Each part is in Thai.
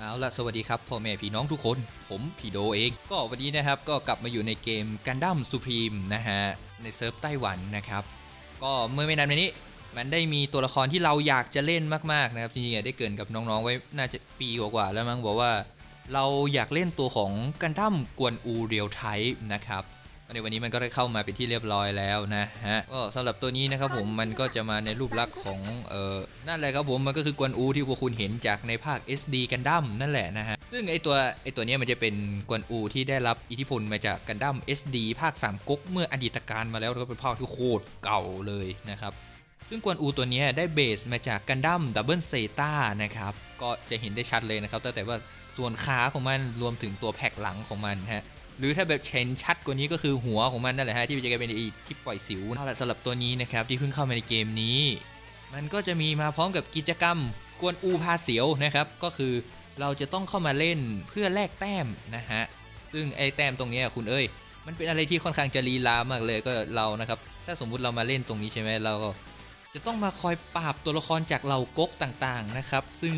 เอาละสวัสดีครับพ่อแม่พี่น้องทุกคน ผมพีโดเอง ก็วันนี้นะครับก็กลับมาอยู่ในเกม Gundam Supreme นะฮะ ในเซิร์ฟไต้หวันนะครับ ก็เมื่อไม่นานมานี้ มันได้มีตัวละครที่เราอยากจะเล่นมากๆนะครับจริงๆได้เกินกับน้องๆไว้น่าจะปีกว่าๆแล้วมั้งบอกว่า เราอยากเล่นตัวของ Gundam กวนอูเรียวไทป์นะครับ ในวันนี้มันก็ได้เข้ามาเป็นที่เรียบร้อยแล้วนะฮะก็สำหรับตัวนี้นะครับผมมันก็จะมาในรูปลักษณ์ของเอ่อนั่นแหละครับผมมันก็คือกวนอูที่พวกคุณเห็นจากในภาค SD Gundam นั่นแหละนะฮะซึ่งไอตัวไอตัวนี้มันจะเป็นกวนอูที่ได้รับอิทธิพลมาจาก Gundam SD ภาค3ก๊กเมื่ออดีตการมาแล้วแล้วก็เป็นภาคที่โคตรเก่าเลยนะครับซึ่งกวนอูตัวนี้ได้เบสมาจากกันดั้มดับเบิลเซตานะครับก็จะเห็นได้ชัดเลยนะครับตั้งแต่ว่าส่วนขาของมันรวมถึงตัวแพ็กหลังของมันฮะ หรือถ้าแบบเชนชัดกว่านี้ก็คือหัวของมันนั่นแหละฮะที่จะกลายเป็นไอีที่ปล่อยสิวเอาละสำหรับตัวนี้นะครับที่เพิ่งเข้ามาในเกมนี้ มันก็จะมีมาพร้อมกับกิจกรรมกวนอูพาเสียวนะครับ ก็คือเราจะต้องเข้ามาเล่นเพื่อแลกแต้มนะฮะซึ่งไอ้แต้มตรงนี้คุณเอ้ย มันเป็นอะไรที่ค่อนข้างจะลีลามากเลยก็เรานะครับ ถ้าสมมุติเรามาเล่นตรงนี้ใช่ไหมเราก็จะต้องมาคอยปราบตัวละครจากเหล่าก๊กต่างๆนะครับ ซึ่ง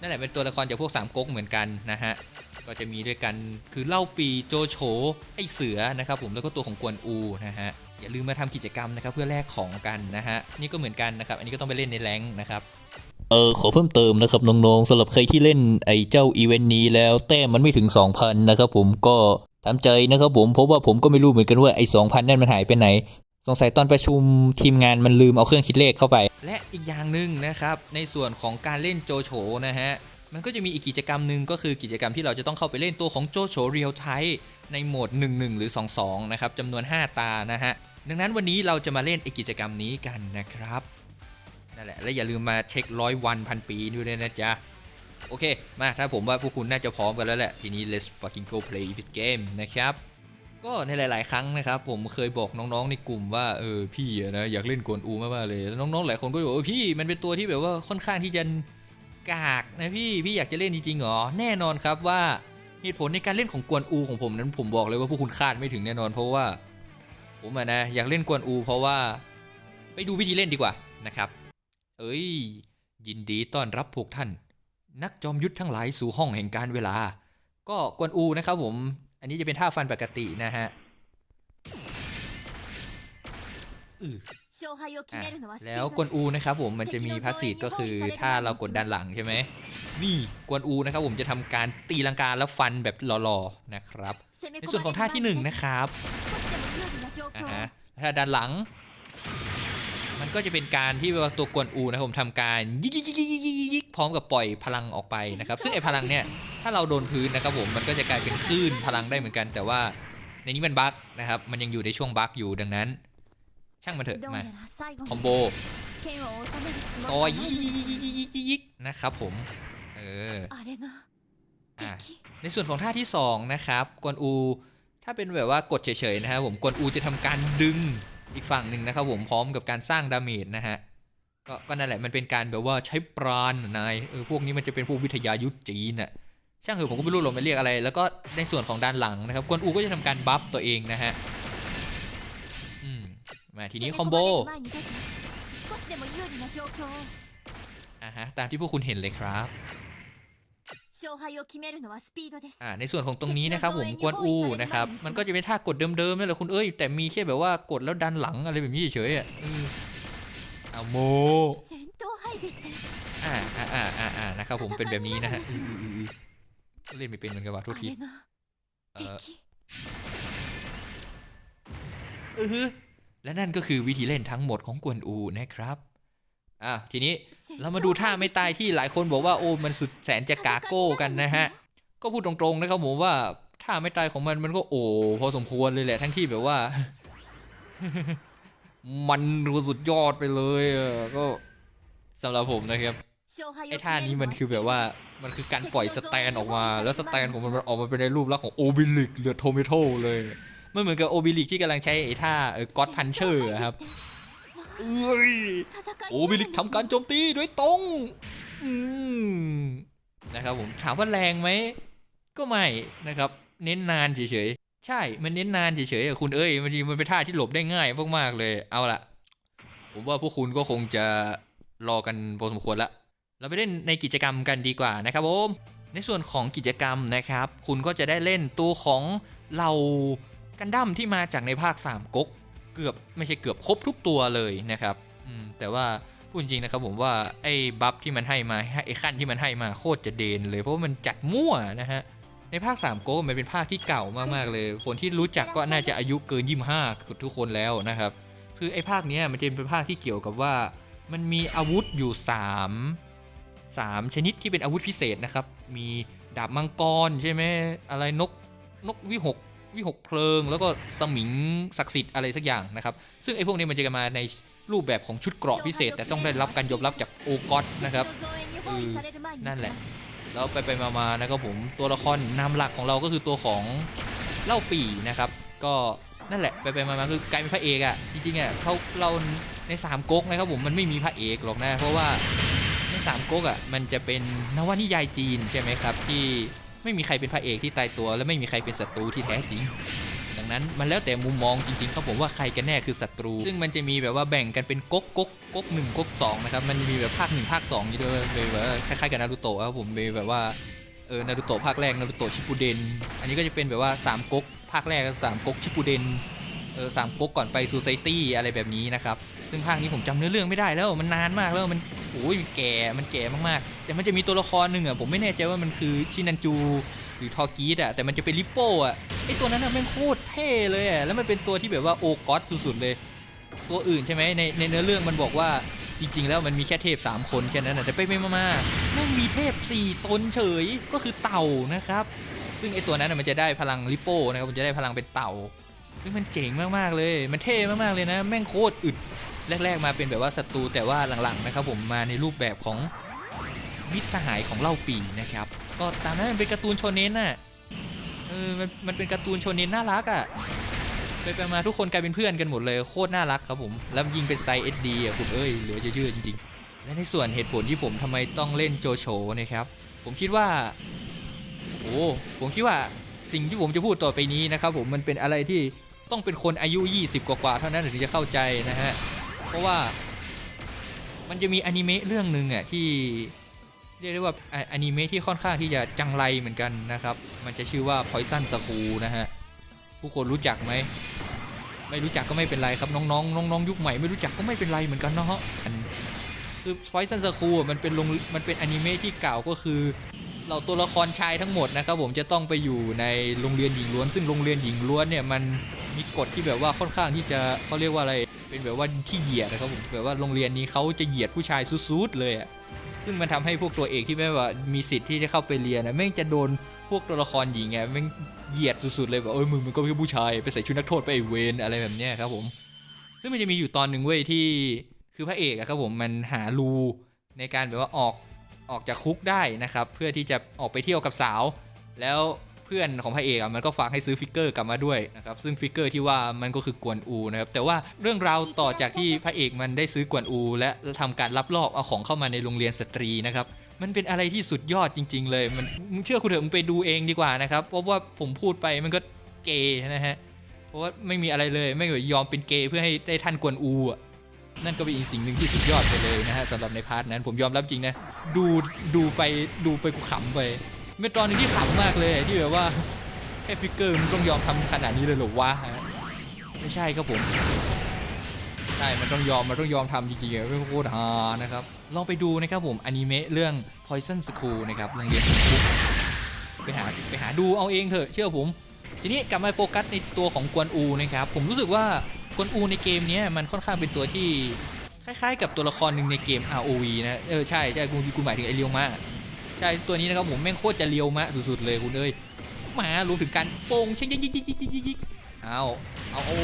นั่นแหละเป็นตัวละครจากพวกสามก๊กเหมือนกันนะฮะ ก็จะมีด้วยกันคือเล่าปีโจโฉไอเสือนะครับผมแล้วก็ตัวของกวนอูนะฮะอย่าลืมมาทำกิจกรรมนะครับเพื่อแลกของกันนะฮะนี่ก็เหมือนกันนะครับ อันนี้ก็ต้องไปเล่นในแรงค์นะครับเออขอเพิ่มเติมนะครับน้องๆสำหรับใครที่เล่นไอ้เจ้าอีเวนต์นี้แล้วแต้มมันไม่ถึง 2,000 นะครับผมก็ทำใจนะครับผมเพราะว่าผมก็ไม่รู้เหมือนกันว่าไอ้2,000นั่นมันหายไปไหน สงสัยตอนประชุมทีมงานมันลืมเอาเครื่องคิดเลขเข้าไป และอีกอย่างหนึ่งนะครับ ในส่วนของการเล่นโจโฉนะฮะ มันก็จะมีอีกกิจกรรมหนึ่งก็คือกิจกรรมที่เราจะต้องเข้าไปเล่นตัวของโจโฉเรียลไทในโหมด 1-1 หรือ 2-2 นะครับจำนวน 5 ตานะฮะ ดังนั้นวันนี้เราจะมาเล่นไอกิจกรรมนี้กันนะครับนั่นแหละและอย่าลืมมาเช็คร้อยวันพันปีด้วยนะจ๊ะ โอเค มาถ้าผมว่าพวกคุณน่าจะพร้อมกันแล้วแหละ ทีนี้ let's fucking go play this game นะครับ ก็ในหลาย ๆ ครั้งนะครับ ผมเคยบอกน้องๆในกลุ่มว่าเออพี่นะอยากเล่นกวนอูมากๆเลยแล้วน้องๆหลายคนก็บอกว่าพี่มันเป็นตัวที่แบบว่าค่อนข้างที่จะ กากนะพี่ พี่อยากจะเล่นจริงๆหรอ แน่นอนครับว่าเหตุผลในการเล่นของกวนอูของผมนั้นผมบอกเลยว่าพวกคุณคาดไม่ถึงแน่นอน เพราะว่า ผมอะนะอยากเล่นกวนอู เพราะว่าไปดูวิธีเล่นดีกว่านะครับ เอ้ย ยินดีต้อนรับพวกท่าน นักจอมยุทธทั้งหลายสู่ห้องแห่งการเวลา ก็กวนอูนะครับผม อันนี้จะเป็นท่าฟันปกตินะฮะอือ แล้วกวนอูนะครับผมมันจะมีพาสซีฟก็คือถ้าเรากดดันหลังใช่ไหมนี่กวนอูนะครับผมจะทำการตีลังกาแล้วฟันแบบหล่อๆนะครับ ในส่วนของท่าที่1นนะครับอ่ฮะถ้าดันหลัง มันก็จะเป็นการที่ว่าตัวกวนอูนะผมทำการยิกยิกยิกยิพร้อมกับปล่อยพลังออกไปนะครับ ซึ่งไอ้พลังเนี่ยถ้าเราโดนพื้นนะครับผมมันก็จะกลายเป็นคลื่นพลังได้เหมือนกัน แต่ว่าในนี้มันบั๊กนะครับมันยังอยู่ในช่วงบั๊กอยู่ดังนั้น ช่างมันเถอะมาคอมโบซอยยิกนะครับผมเออในส่วนของท่าที่ 2 นะครับกวนอู ถ้าเป็นแบบว่ากดเฉยๆนะครับผมกวนอูจะทำการดึงอีกฝั่งหนึ่งนะครับผมพร้อมกับการสร้างดาเมจนะฮะก็ก็นั่นแหละมันเป็นการแบบว่าใช้ปราณนายเออพวกนี้มันจะเป็นพวกวิทยายุทธจีนอะช่างเถอะผมก็ไม่รู้หรอกมันเรียกอะไร แล้วก็ในส่วนของด้านหลังนะครับกวนอูก็จะทำการบัฟตัวเองนะฮะ มาทีนี้คอมโบอะฮะตามที่พวกคุณเห็นเลยครับอ่าในส่วนของตรงนี้นะครับผมกวนอูนะครับมันก็จะเป็นท่ากดเดิมๆนั่นแหละคุณเอ้ยแต่มีแค่แบบว่ากดแล้วดันหลังอะไรแบบนี้เฉยๆอะเอาโมอ่าอ่าอ่าอ่านะครับผมเป็นแบบนี้นะฮะเล่นไม่เป็นเหมือนกันว่ะทุกทีเออ และนั่นก็คือวิธีเล่นทั้งหมดของกวนอูนะครับอะทีนี้เรามาดูท่าไม่ตายที่หลายคนบอกว่าโอ้มันสุดแสนจะกาโก้กันนะฮะก็พูดตรงๆนะครับผมว่าท่าไม่ตายของมันมันก็โอ้พอสมควรเลยแหละทั้งที่แบบว่า มันรู้สุดยอดไปเลยก็สำหรับผมนะครับไอ้ท่านี้มันคือแบบว่ามันคือการปล่อยสแตนออกมา แล้วสแตนของมันมันออกมาเป็นในรูปลักษณ์ของโอบิลิกเหลือโทมิโตเลย มันเหมือนกับโอบิลิกที่กำลังใช้ไอ้ท่าเออก็อดพันเชอร์ครับเอ้ย戦いโอบิลิกทำการโจมตีด้วยตรงอืมนะครับผมถามว่าแรงไหมก็ไม่นะครับ เน้นนานเฉยๆใช่ มันเน้นนานเฉยๆอะคุณเอ้ยบางทีมันเป็นท่าที่หลบได้ง่ายมากๆเลยเอาละผมว่าพวกคุณก็คงจะรอกันพอสมควรละเราไปเล่นในกิจกรรมกันดีกว่านะครับผมในส่วนของกิจกรรมนะครับ คุณก็จะได้เล่นตัวของเหล่า กันดั้มที่มาจากในภาค 3ก๊กเกือบไม่ใช่เกือบครบทุกตัวเลยนะครับแต่ว่าพูดจริงนะครับผมว่าไอ้บัฟที่มันให้มาไอ้ขั้นที่มันให้มาโคตรจะเดนเลยเพราะว่ามันจัดมั่วนะฮะในภาค3โก้มันเป็นภาคที่เก่ามากๆเลย คนที่รู้จักก็น่าจะอายุเกิน25ทุกคนแล้วนะครับ คือไอ้ภาคนี้มันจะเป็นภาคที่เกี่ยวกับว่ามันมีอาวุธอยู่ 3 3 ชนิดที่เป็นอาวุธพิเศษนะครับ มีดาบมังกรใช่ไหมอะไรนกนกวิหก วิหกเพลิง แล้วก็สมิงศักดิ์สิทธิ์อะไรสักอย่างนะครับ ซึ่งไอ้พวกนี้มันจะมาในรูปแบบของชุดเกราะพิเศษ แต่ต้องได้รับการยอมรับจากโอกอตนะครับนั่นแหละ แล้วไปไปมาๆนะครับผมตัวละครนำหลักของเราก็คือตัวของเล่าปี่นะครับ ก็นั่นแหละไปไปมามๆคือกลายเป็นพระเอกอะ่ะจริงๆอะ่ะเขาเราในสามก๊กนะครับผมมันไม่มีพระเอกหรอกนะเพราะว่าในสามก๊กอะ่ะมันจะเป็นนวนิยายจีนใช่ไหมครับที่ ไม่มีใครเป็นพระเอกที่ตายตัว และไม่มีใครเป็นศัตรูที่แท้จริง ดังนั้นมันแล้วแต่มุมมองจริงๆครับผมว่าใครกันแน่คือศัตรู ซึ่งมันจะมีแบบว่าแบ่งกันเป็นก๊กก๊กก๊กหนึ่งก๊กสองนะครับมันมีแบบภาคหนึ่งภาคสองอยู่ด้วยเลยแบบคล้ายๆกับนารูโตะครับผมมีแบบว่าเออนารูโตะภาคแรกนารูโตะชิปุเดนอันนี้ก็จะเป็นแบบว่าสามก๊กภาคแรกสามก๊กชิปุเดนเออสามก๊กก่อนไปซูไซตี้อะไรแบบนี้นะครับ ซึ่งภาคนี้ผมจำเนื้อเรื่องไม่ได้แล้วมันนานมากแล้วมันโอ้ยมันแก่มันแก่มากๆ แต่มันจะมีตัวละครหนึ่งอะผมไม่แน่ใจว่ามันคือชินันจูหรือทอร์กีดอะแต่มันจะเป็นลิปโป้อะไอตัวนั้นอะแม่งโคตรเท่เลยอะแล้วมันเป็นตัวที่แบบว่าโอก๊อตสุดๆเลย ตัวอื่นใช่ไหมในในเนื้อเรื่องมันบอกว่าจริงๆ แล้วมันมีแค่เทพ 3 คนแค่นั้นนะแต่ไปไปมาๆแม่งมีเทพ 4 ตนเฉยก็คือเต่านะครับ ซึ่งไอตัวนั้นมันจะได้พลังลิปโป้นะครับมันจะได้พลังเป็นเต่าซึ่งมันเจ๋งมากๆเลย มันเท่มากๆเลยนะ แม่งโคตรอึด แรก ๆ มาเป็นแบบว่าศัตรูแต่ว่าหลังๆนะครับผมมาในรูปแบบของมิตรสหายของเล่าปีนะครับก็ตามนั้นมันเป็นการ์ตูนโชเน้นน่ะเออมันมันเป็นการ์ตูนโชเน้นน่ารักอะไปไปมาทุกคนกลายเป็นเพื่อนกันหมดเลยโคตรน่ารักครับผมแล้วยิงเป็นไซส์ SD อะคุณเอ้ยเหลือจะเชื่อจริงๆ และในส่วนเหตุผลที่ผมทำไมต้องเล่นโจโฉนะครับผมคิดว่าโอ้โหผมคิดว่าสิ่งที่ผมจะพูดต่อไปนี้นะครับผมมันเป็นอะไรที่ต้องเป็นคนอายุ 20 กว่าๆเท่านั้นถึงจะเข้าใจนะฮะ เพราะว่ามันจะมีอนิเมะเรื่องหนึ่งอะที่เรียกได้ว่าอนิเมะที่ค่อนข้างที่จะจังไรเหมือนกันนะครับ มันจะชื่อว่า Poison School นะฮะผู้คนรู้จักไหมไม่รู้จักก็ไม่เป็นไรครับน้องๆน้องๆยุคใหม่ไม่รู้จักก็ไม่เป็นไรเหมือนกันเนาะอันคือ Poison School มันเป็นลงมันเป็นอนิเมะที่เก่าก็คือเราตัวละครชายทั้งหมดนะครับผมจะต้องไปอยู่ในโรงเรียนหญิงล้วน ซึ่งโรงเรียนหญิงล้วนเนี่ยมันมีกฎที่แบบว่าค่อนข้างที่จะเขาเรียกว่าอะไร เป็นแบบว่าที่เหยียดนะครับผมแบบว่าโรงเรียนนี้เขาจะเหยียดผู้ชายสุดๆเลยอะซึ่งมันทำให้พวกตัวเอกที่แบบว่ามีสิทธิ์ที่จะเข้าไปเรียนนะแม่งจะโดนพวกตัวละครหญิงไงแม่งเหยียดสุดๆเลยแบบเอ้ยมึงมันก็แค่ผู้ชายไปใส่ชุดนักโทษไปไอเวนอะไรแบบเนี้ยครับผมซึ่งมันจะมีอยู่ตอนหนึ่งเว้ยที่คือพระเอกอะครับผมมันหารูในการแบบว่าออกออกจากคุกได้นะครับ เพื่อที่จะออกไปเที่ยวกับสาว แล้ว เพื่อนของพระเอกอะมันก็ฝากให้ซื้อฟิกเกอร์กลับมาด้วยนะครับซึ่งฟิกเกอร์ที่ว่ามันก็คือกวนอูนะครับแต่ว่าเรื่องราวต่อจากที่พระเอกมันได้ซื้อกวนอู และทำการลับลอบเอาของเข้ามาในโรงเรียนสตรีนะครับมันเป็นอะไรที่สุดยอดจริง ๆ เลย มันเชื่อคุณเถอะมึงไปดูเองดีกว่านะครับเพราะว่าผมพูดไปมันก็เกย์นะฮะเพราะว่าไม่มีอะไรเลยไม่แบบยอมเป็นเกย์เพื่อให้ได้ท่านกวนอูอะนั่นก็เป็นอีกสิ่งหนึ่งที่สุดยอดไปเลยนะฮะสำหรับในพาร์ทนั้นผมยอมรับจริงนะ ดูดูไปดูไปกูขำไป เป็นตอนหนึงที่ขำมากเลยที่แบบว่าแค่ฟิกเกอร์มันต้องยอมทำขนาดนี้เลยหรอวะฮะไม่ใช่ครับผมใช่ มันต้องยอม มันต้องยอมทำจริงๆอะไม่โคตรฮานะครับ ลองไปดูนะครับผมอนิเมะเรื่อง Poison School นะครับโรงเรียนคุกไปหาไปหาดูเอาเองเถอะเชื่อผม ทีนี้กลับมาโฟกัสในตัวของกวนอูนะครับ ผมรู้สึกว่ากวนอูในเกมนี้มันค่อนข้างเป็นตัวที่คล้ายๆ กับตัวละครหนึ่งในเกม ROV นะ เออใช่ใช่กูกูหมายถึงไอเรียวมะ ใช่ตัวนี้นะครับผมแม่งโคตรจะเรียวมะสุดๆเลยคุณเอ้ยมารวมถึงการโป่งเชิงยิกยิกยิกยิกยิกยิกยิกเอาเอาโอ้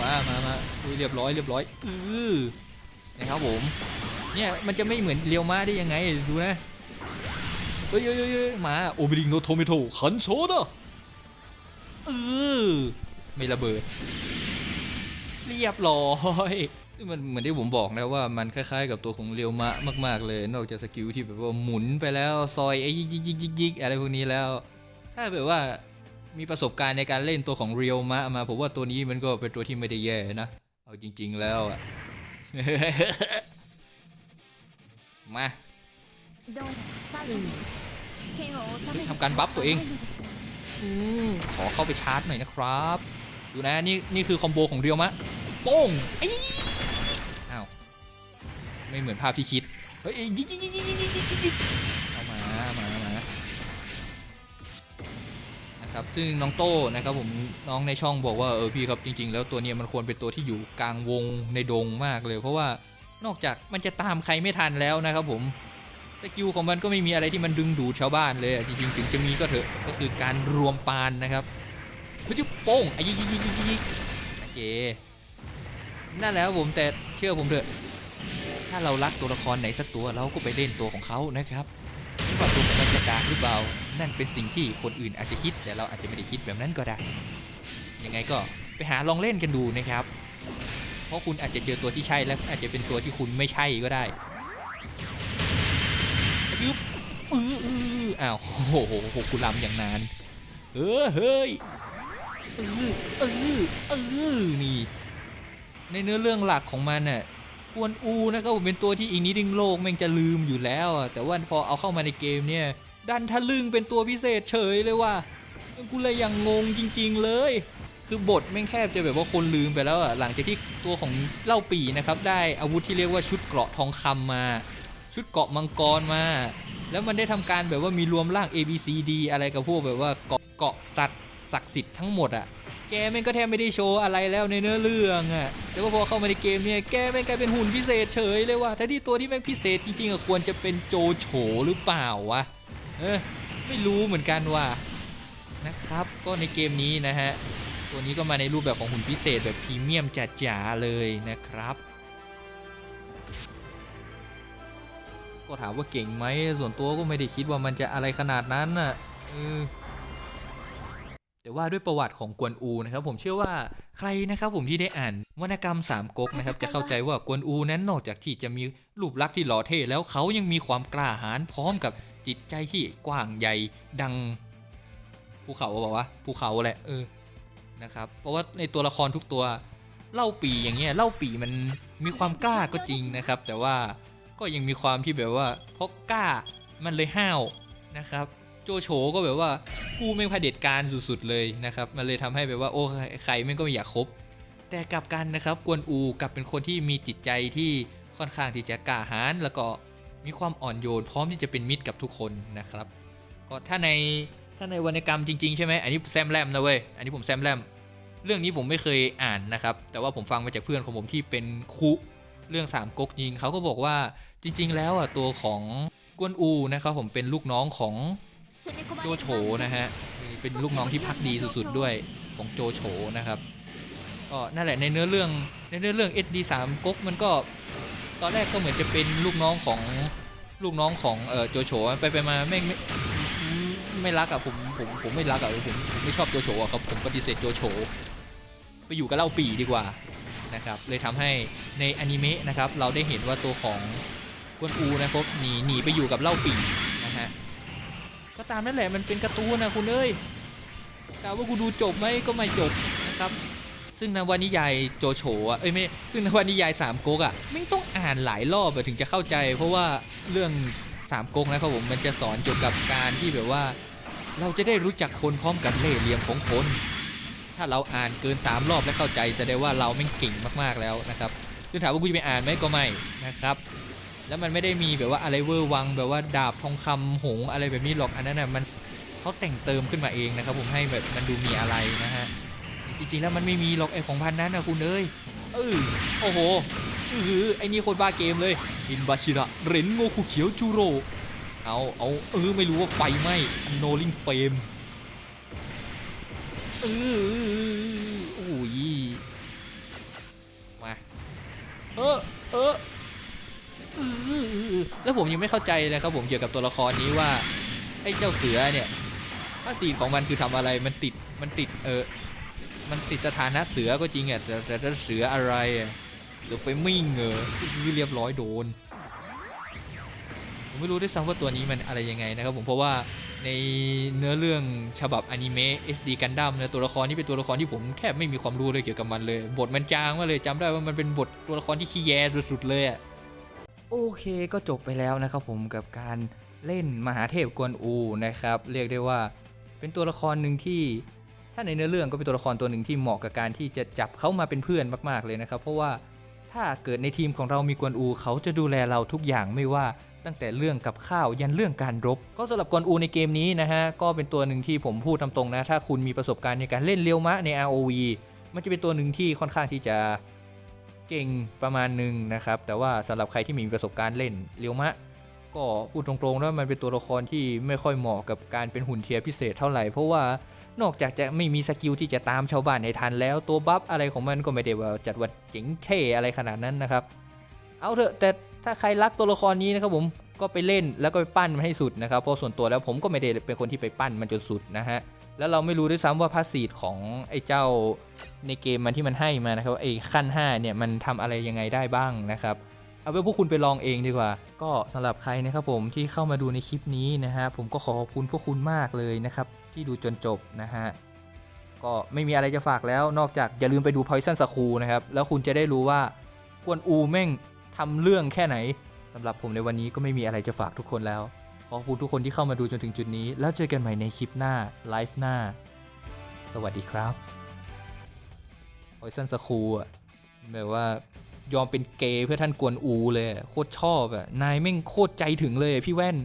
มามามาอุ้ยเรียบร้อยเรียบร้อยเออนะครับผมเนี่ยมันจะไม่เหมือนเรียวมะได้ยังไงดูนะเอ้ยเอ้ยเอ้ยเอ้ยมาโอเบริงโนโทเมโตคันโชดะเออไม่ระเบิด เรียบร้อย มันเหมือนที่ผมบอกนะว่ามันคล้ายๆกับตัวของเรียวมะมากๆเลย นอกจากสกิลที่แบบว่าหมุนไปแล้วซอยไอ้ยิกยิกยิกยิกยกอะไรพวกนี้แล้ว ถ้าแบบว่ามีประสบการณ์ในการเล่นตัวของเรียวมะมาผมว่าตัวนี้มันก็เป็นตัวที่ไม่ได้แย่นะ เอาจริง ๆ แล้วอะมาทำการบัฟตัวเองอขอเข้าไปชาร์จหน่อยนะครับ ดูนะนี่นี่คือคอมโบของเรียวมะโป้งไอ้ ไม่เหมือนภาพที่คิด เฮ้ยยิงยิงยิงยิงยิงยิงเอามามามานะครับ ซึ่งน้องโต้นะครับผมน้องในช่องบอกว่าเออพี่ครับจริง ๆ แล้วตัวนี้มันควรเป็นตัวที่อยู่กลางวงในดงมากเลย เพราะว่านอกจากมันจะตามใครไม่ทันแล้วนะครับผมสกิลของมันก็ไม่มีอะไรที่มันดึงดูดชาวบ้านเลยจริงๆถึงจะมีก็เถอะก็คือการรวมปานนะครับเฮ้ยจุ๊บโป้งไอ้ยิงยิงยิงยิ่งโอเคนั่นแหละครับผมแต่เชื่อผมเถอะ ถ้าเรารักตัวละครไหนสักตัวเราก็ไปเล่นตัวของเขานะครับไม่ว่าตัวของมันจะกากหรือเปล่า นั่นเป็นสิ่งที่คนอื่นอาจจะคิด แต่เราอาจจะไม่ได้คิดแบบนั้นก็ได้ ยังไงก็ไปหาลองเล่นกันดูนะครับ เพราะคุณอาจจะเจอตัวที่ใช่และอาจจะเป็นตัวที่คุณไม่ใช่ก็ได้จึ๊บอืออืออ้าวโอ้โหโหกูลำอย่างนานเออเฮ้ยเออเออเออนี่ ในเนื้อเรื่องหลักของมันน่ะ กวนอูนะครับผมเป็นตัวที่อีกนิดนึงโลกแม่งจะลืมอยู่แล้วแต่ว่าพอเอาเข้ามาในเกมเนี่ยดันทะลึ่งเป็นตัวพิเศษเฉยเลยว่ะกูเลยยังงงจริง ๆ เลย คือบทแม่งแทบจะแบบว่าคนลืมไปแล้วอะหลังจากที่ตัวของเล่าปีนะครับได้อาวุธที่เรียกว่าชุดเกราะทองคำมา ชุดเกราะมังกรมา แล้วมันได้ทำการแบบว่ามีรวมร่าง A B C D อะไรกับพวกแบบว่าเกาะเกาะสัตว์ศักดิ์สิทธิ์ทั้งหมดอะ แกแม่งก็แทบไม่ได้โชว์อะไรแล้วในเนื้อเรื่องอะแต่ว่าพอเข้ามาในเกมเนี่ยแกแม่งกลายเป็นหุ่นพิเศษเฉยเลยว่ะถ้าที่ตัวที่แม่งพิเศษจริงๆอะควรจะเป็นโจโฉหรือเปล่าวะเออไม่รู้เหมือนกันว่ะนะครับ ก็ในเกมนี้นะฮะตัวนี้ก็มาในรูปแบบของหุ่นพิเศษแบบพรีเมียมจ๋าๆเลยนะครับ ก็ถามว่าเก่งไหมส่วนตัวก็ไม่ได้คิดว่ามันจะอะไรขนาดนั้นน่ะเออ แต่ว่าด้วยประวัติของกวนอูนะครับผมเชื่อว่าใครนะครับผมที่ได้อ่านวรรณกรรมสามก๊กนะครับจะเข้าใจว่ากวนอูนั้นนอกจากที่จะมีรูปลักษณ์ที่หล่อเท่แล้วเขายังมีความกล้าหาญพร้อมกับจิตใจที่กว้างใหญ่ดังภูเขาบอกว่าภูเขาแหละเออนะครับเพราะว่าในตัวละครทุกตัวเล่าปีอย่างเงี้ยเล่าปีมันมีความกล้าก็จริงนะครับ แต่ว่าก็ยังมีความที่แบบว่าเพราะกล้ามันเลยห้าวนะครับ โจโฉก็แบบว่ากูไม่เผด็จการสุดๆเลยนะครับมันเลยทำให้แบบว่าโอ้ใครแม่ก็ไม่อยากคบ แต่กลับกันนะครับกวนอูกลับเป็นคนที่มีจิตใจที่ค่อนข้างที่จะกล้าหาญแล้วก็มีความอ่อนโยนพร้อมที่จะเป็นมิตรกับทุกคนนะครับ ก็ถ้าในถ้าในวรรณกรรมจริงๆใช่ไหมอันนี้แซมแรมนะเว้ยอันนี้ผมแซมแรมเรื่องนี้ผมไม่เคยอ่านนะครับ แต่ว่าผมฟังมาจากเพื่อนของผมที่เป็นคุเรื่องสามก๊กยิงเขาก็บอกว่าจริง ๆ แล้วอะตัวของกวนอูนะครับผมเป็นลูกน้องของ โจโฉนะฮะเป็นลูกน้องที่พักดีสุดๆด้วยของโจโฉนะครับก็นั่นแหละในเนื้อเรื่องในเนื้อเรื่อง SD3 ก๊กมันก็ตอนแรกก็เหมือนจะเป็นลูกน้องของลูกน้องของเออโจโฉไปไปมาแม่งไม่ไม่รักอะผมผมผมไม่รักอะผมผมไม่ชอบโจโฉอะครับผมปฏิเสธโจโฉไปอยู่กับเล่าปีดีกว่านะครับเลยทำให้ในอนิเมะนะครับเราได้เห็นว่าตัวของกวนอูนะครับหนีหนีไปอยู่กับเล่าปี ก็ตามนั่นแหละมันเป็นการ์ตูนนะคุณเอ้ยถามว่ากูดูจบไหมก็ไม่จบนะครับ ซึ่งนวนิยายโจโฉอะเอ้ยไม่ซึ่งนวนิยายสามก๊กอะไม่ต้องอ่านหลายรอบอถึงจะเข้าใจ เพราะว่าเรื่องสามก๊กนะครับผมมันจะสอนเกี่ยวกับการที่แบบว่า เราจะได้รู้จักคนพร้อมกับเล่ห์เหลี่ยมของคน ถ้าเราอ่านเกิน 3 รอบและเข้าใจแสดงว่าเราแม่เก่งมากๆแล้วนะครับ ซึ่งถามว่ากูจะไปอ่านไหมก็ไม่นะครับ แล้วมันไม่ได้มีแบบว่าอะไรเวอร์วังแบบว่าดาบทองคำหงส์อะไรแบบนี้หรอกอันนั้นน่ะมันเขาแต่งเติมขึ้นมาเองนะครับผมให้แบบมันดูมีอะไรนะฮะจริงๆแล้วมันไม่มีหรอกไอของพันนั้นนะคุณเอ้ยเออโอ้โหเออไอนี่โคตรบ้าเกมเลยอินบาชิระเรนโงคุเขียวจูโรเอาเอาเออไม่รู้ว่าไฟไหมอันโนลิงเฟมเออโอ้ยมาเออเออเออ แล้วผมยังไม่เข้าใจเลยครับผมเกี่ยวกับตัวละครนี้ว่าไอ้เจ้าเสือเนี่ยพระสีลของมันคือทำอะไรมันติดมันติดเออมันติดสถานะเสือก็จริงอะแต่แต่เสืออะไรเสือเฟมิงเออคือเรียบร้อยโดนผมไม่รู้ด้วยซ้ำว่าตัวนี้มันอะไรยังไงนะครับผมเพราะว่าในเนื้อเรื่องฉบับอนิเมะ SD Gundam เนี่ยตัวละครนี้เป็นตัวละครที่ผมแทบไม่มีความรู้เลยเกี่ยวกับมันเลย บทมันจางมากเลยจำได้ว่ามันเป็นบทตัวละครที่ขี้แยสุดๆเลยอะ โอเคก็จบไปแล้วนะครับผมกับการเล่นมหาเทพกวนอูนะครับ เรียกได้ว่าเป็นตัวละครหนึ่งที่ ถ้าในเนื้อเรื่องก็เป็นตัวละครตัวหนึ่งที่เหมาะกับการที่จะจับเขามาเป็นเพื่อนมาก ๆเลยนะครับ เพราะว่าถ้าเกิดในทีมของเรามีกวนอู เขาจะดูแลเราทุกอย่างไม่ว่าตั้งแต่เรื่องกับข้าวยันเรื่องการรบ ก็สำหรับกวนอูในเกมนี้นะฮะก็เป็นตัวหนึ่งที่ผมพูดตามตรงนะ ถ้าคุณมีประสบการณ์ในการเล่นเรียวมะใน ROV มันจะเป็นตัวหนึ่งที่ค่อนข้างที่จะ เก่งประมาณหนึ่งนะครับ แต่ว่าสำหรับใครที่มีประสบการณ์เล่นเรียวมะ ก็พูดตรงๆแล้วมันเป็นตัวละครที่ไม่ค่อยเหมาะกับการเป็นหุ่นเทียพิเศษเท่าไหร่ เพราะว่านอกจากจะไม่มีสกิลที่จะตามชาวบ้านให้ทันแล้วตัวบัฟอะไรของมันก็ไม่ได้ว่าจัดว่าเจ๋งเท่อะไรขนาดนั้นนะครับ เอาเถอะแต่ถ้าใครรักตัวละครนี้นะครับผมก็ไปเล่นแล้วก็ไปปั้นมันให้สุดนะครับเพราะส่วนตัวแล้วผมก็ไม่ได้เป็นคนที่ไปปั้นมันจนสุดนะฮะ แล้วเราไม่รู้ด้วยซ้ำว่าพาสซีฟของไอ้เจ้าในเกมมันที่มันให้มานะครับไอ้ขั้น 5 เนี่ยมันทำอะไรยังไงได้บ้างนะครับ เอาเป็นพวกคุณไปลองเองดีกว่า ก็สำหรับใครนะครับผมที่เข้ามาดูในคลิปนี้นะฮะผมก็ขอขอบคุณพวกคุณมากเลยนะครับ ที่ดูจนจบนะฮะก็ไม่มีอะไรจะฝากแล้วนอกจากอย่าลืมไปดู Poison s c h o o l นะครับ แล้วคุณจะได้รู้ว่ากวนอูแม่งทำเรื่องแค่ไหนสำหรับผมในวันนี้ก็ไม่มีอะไรจะฝากทุกคนแล้ว ขอบคุณทุกคนที่เข้ามาดูจนถึงจุดนี้ แล้วเจอกันใหม่ในคลิปหน้า ไลฟ์หน้า สวัสดีครับ Poison s c h o o l อะแบบว่ายอมเป็นเกย์เพื่อท่านกวนอูเลยโคตรชอบอะนายแม่งโคตรใจถึงเลยพี่แว่น